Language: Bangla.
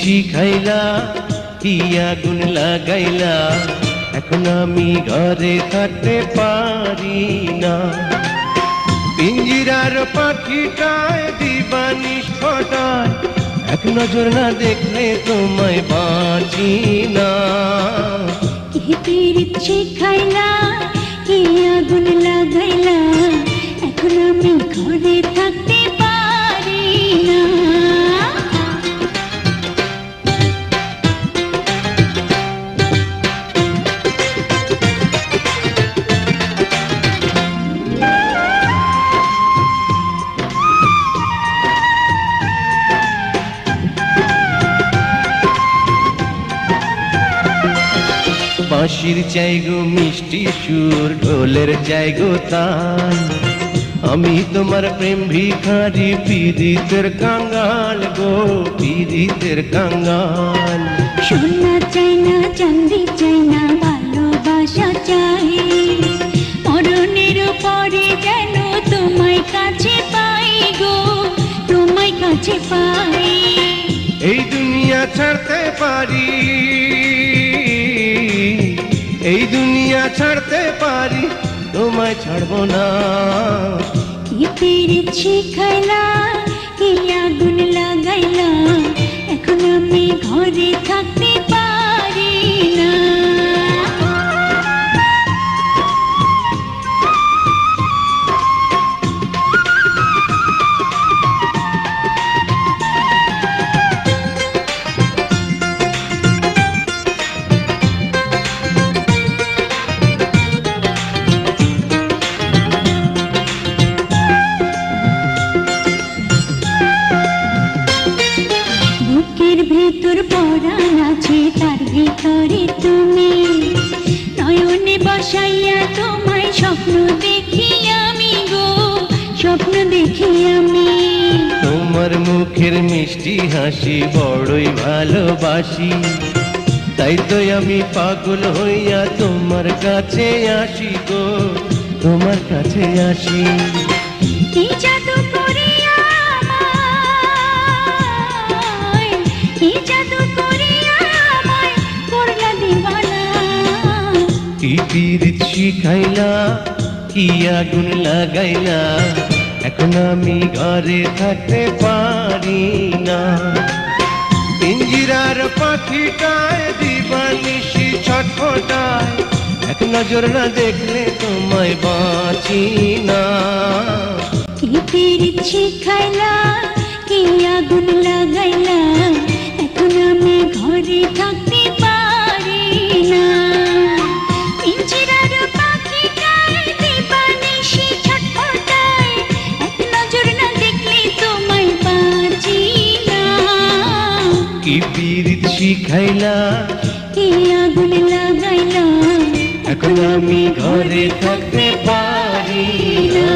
শিখাইলা কি আগুন লাগাইলা? এখন আমি ঘরে থাকতে পারি না। পিঞ্জিরার পাখিটায় দিবানি ছটায়, এক নজর না দেখলে তোমায় বাঁচি না। কে পীড়িত শিখাইলা কে আগুন লাগাইলা? এখন আমি ঘরে থাকতে বাঁশির চাই গো মিষ্টি সুর ঢোলের চাই গো তাল। আমি তোমার প্রেম ভিখারি পীড়িতের কাঙ্গাল গো পীড়িতের কাঙ্গাল। সোনা চাই না চান্দি চাই না ভালোবাসা চাই। মরণের পরে যেন তোমায় কাছে পাই গো তোমায় কাছে পাই। এই দুনিয়া ছাড়তে পারি। এই দুনিয়া ছাড়তে পারি তোমায় ছাড়বো না। কি পেরেছি শিখাইলা কি আগুন লাগাইলা পরাণ আছে তার ভিতরে তুমি। নয়নে বসাইয়া তোমায় স্বপ্ন দেখি আমি গো স্বপ্ন দেখি আমি। তোমার মুখের মিষ্টি হাসি বড়ই ভালোবাসি। তাই তো আমি পাগল হইয়া তোমার কাছে আসি গো তোমার কাছে আসি। কি পীড়িত শিখাইলা, কি আগুন লাগাইলা? এখন আমি ঘরে থাকতে পারি না। পিঞ্জিরার পাখিটায়, দিবানিশি ছটফটায়, এক নজর না দেখলে তোমায় বাঁচি না। কি পীড়িত শিখাইলা, কি আগুন লাগাইলা? এখন আমি ঘরে থাকতে কি পীড়িত শিখাইলা। কি আগুন লাগাইলা? এখন আমি ঘরে থাকতে পারি না।